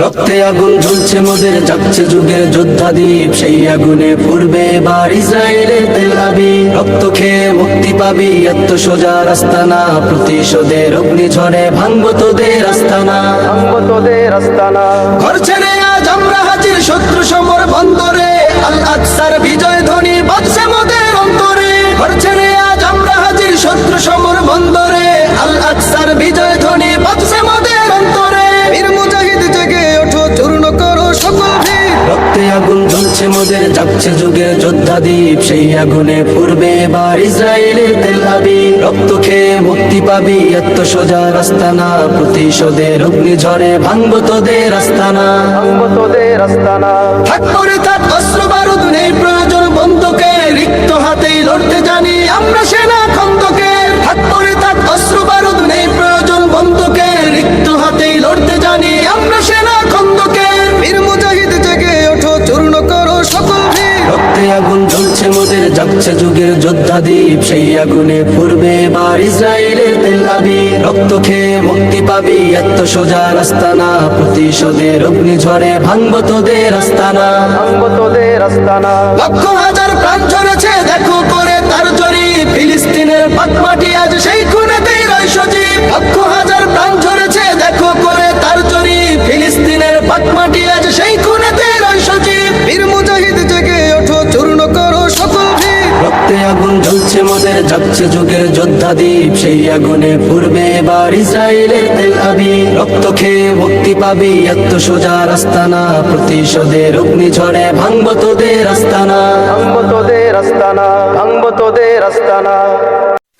রক্তে আগুন জ্বলছে মোদের যাচ্ছে যুগের যোদ্ধা দ্বীপ সেই আগুনে পূর্বে এবার ইসরায়েলের তেল আবি। রক্ত খেয়ে মুক্তি পাবি এত সোজা রাস্তা না প্রতিশোধের অগ্নি ঝড়ে ভাঙব তোদের আস্তানা। ভাঙব তোদের আস্তানা। ঘর ছেড়ে আজ আমরা হাজির শত্রু সমর বন্দরে। আল আকসার জ্বলছে মোদের যাচ্ছে যুগের যোদ্ধা দ্বীপ সেই আগুনে পূর্বে এবার ইসরায়েলের তেল আবি রক্ত খেয়ে মুক্তি পাবি এত সোজা রাস্তা না প্রতিশোধের অগ্নি ঝরে ভাঙব তোদের আস্তানা। ভাঙব তোদের আস্তানা। থাক করে থাক অস্ত্র বারুদ নেই প্রয়োজন বন্ধুকে রিক্ত হাতেই লড়তে জানি মোদের যুগের যোদ্ধা দ্বীপ সেই আগুনে পূর্বে এবার ইসরায়েলের তেল আবি রক্ত খেয়ে মুক্তি পাবি এত সোজা রাস্তা না প্রতিশোধের অগ্নি ঝড়ে ভাঙবো তোদের আস্তানা। ভাঙবো তোদের আস্তানা। লক্ষ হাজার প্রাণ ঝরেছে দেখো করে তার জরি। ফিলিস্তিনের পাটমাটি আজ সেই খুনেতেই রয় সজীব। লক্ষ হাজার প্রাণ ঝরেছে দেখো করে তার জরি। ফিলিস্তিনের পাটমাটি আজ সেই রক্তে আগুন জ্বলছে মোদের যাচ্ছে যুগের যোদ্ধা দ্বীপ। সেই আগুনে পূর্বে এবার ইসরায়েলের তেল আবি। রক্ত খেয়ে মুক্তি পাবি এত সোজা রাস্তা না প্রতিশোধের অগ্নি ঝড়ে ভাঙব তোদের রাস্তানা ভাঙব তোদের রাস্তানা ভাঙব তোদের আস্তানা।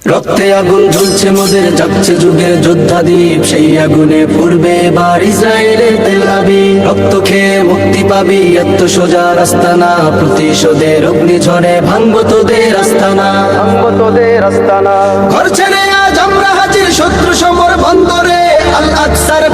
রক্তে আগুন ঝুলছে মোদের যাচ্ছে যুগের যোদ্ধা দ্বীপ সেই আগুনে পূর্বে এবার ইসরায়েলের তেল আবি। রক্ত খেয়ে মুক্তি পাবি এত সোজা রাস্তা না প্রতিশোধের অগ্নি ঝরে ভাঙব তোদের আস্তানা। ভাঙব তোদের আস্তানা। ঘর ছেড়ে আজ আমরা হাজির শত্রু সমর বন্দরে। আল আকসার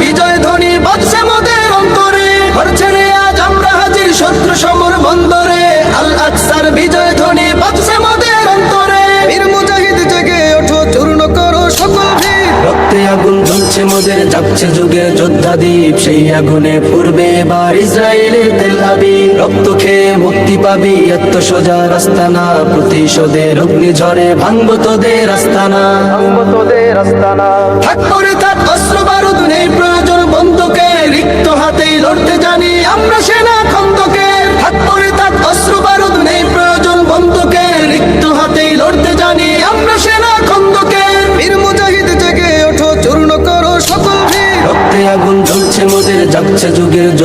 মোদের যুগে যোদ্ধা দ্বীপ সেই আগুনে পূর্বে এবার ইসরায়েলের তেল আবি রক্ত খেয়ে মুক্তি পাবি। এত সোজা রাস্তা না প্রতিশোধের অগ্নি ঝরে ভাঙব তোদের রাস্তানা ভাঙব তোদের আস্তানা। থাক করে থাক অস্ত্র বারুদ নেই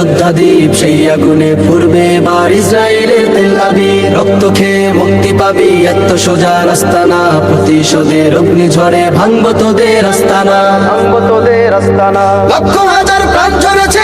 যোদ্ধা দ্বীপ সেই আগুনে পূর্বে বার ইসরায়েলের তেল আবি। রক্ত খেয়ে মুক্তি পাবি এত সোজা রাস্তানা। প্রতিশোধের অগ্নি ঝড়ে ভাঙবো তোদের আস্তানা। ভাঙবো তোদের আস্তানা। লক্ষ হাজার প্রাণ ঝরেছে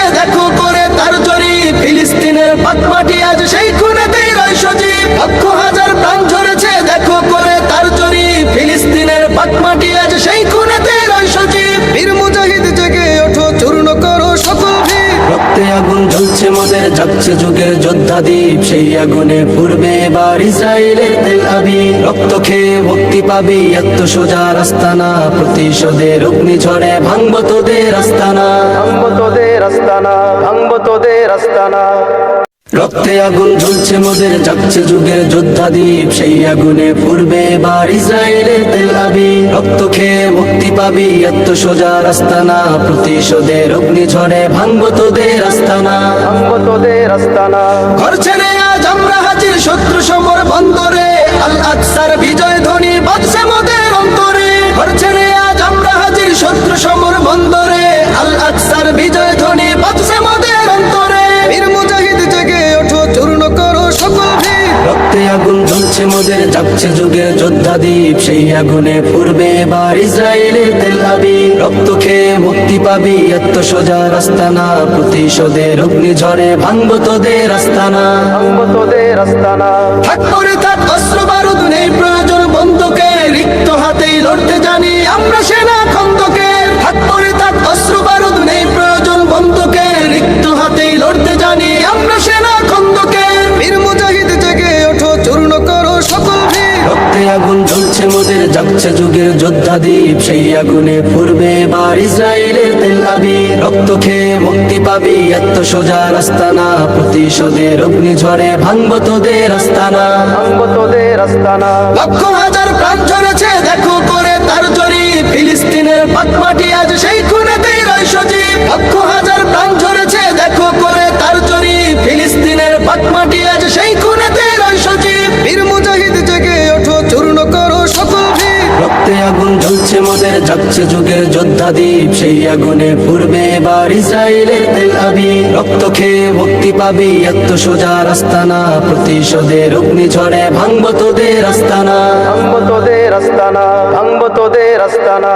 যাচ্ছে যুগের যোদ্ধা দ্বীপ, সেই আগুনে পূর্বে এবার ইসরায়েলের তেল আবি। রক্ত খেয়ে মুক্তি পাবি, এত সোজা রাস্তা না প্রতিশোধের অগ্নি ঝড়ে ভাঙব তোদের রাস্তানা ভাঙব তোদের রাস্তানা ভাঙব তোদের আস্তানা। রক্তে আগুন জ্বলছে মোদের যাচ্ছে যুগের যোদ্ধা দ্বীপ সেই আগুনে পূর্বে এবার ইসরায়েলের তেল আবি। রক্ত খেয়ে মুক্তি পাবি এত সোজা রাস্তা না প্রতিশোধের অগ্নি ঝরে ভাঙব তোদের আস্তানা। ভাঙব তোদের আস্তানা। ঘর ছেড়ে আজ আমরা হাজির শত্রু সমর দ্বীপ সেই আগুনে পূর্বে বার ইসরায়েলের তেল আবি। রক্ত খেয়ে মুক্তি পাবি এত সোজা রাস্তা না প্রতিশোধের অগ্নি ঝরে ভাঙব তোদের রাস্তানা ভাঙব তোদের আস্তানা। থাক করে থাক অস্ত্র বারুদ নেই দ্বীপ সেই আগুনে পূর্বে বার ইসরায়েলের তেল আবি। রক্ত খেয়ে মুক্তি পাবি এত সোজা রাস্তা না প্রতিশোধের অগ্নি ঝরে ভাঙব তোদের আস্তানা। ভাঙব তোদের আস্তানা। লক্ষ হাজার প্রাণ ঝরেছে যাচ্ছে যুগের যোদ্ধা দ্বীপ, সেই আগুনে পূর্বে এবার ইসরায়েলের তেল আবি। রক্ত খেয়ে মুক্তি পাবি, এত সোজা রাস্তা না। প্রতিশোধের অগ্নি ঝরে ভাঙব তোদের আস্তানা। ভাঙব তোদের আস্তানা, ভাঙব তোদের আস্তানা।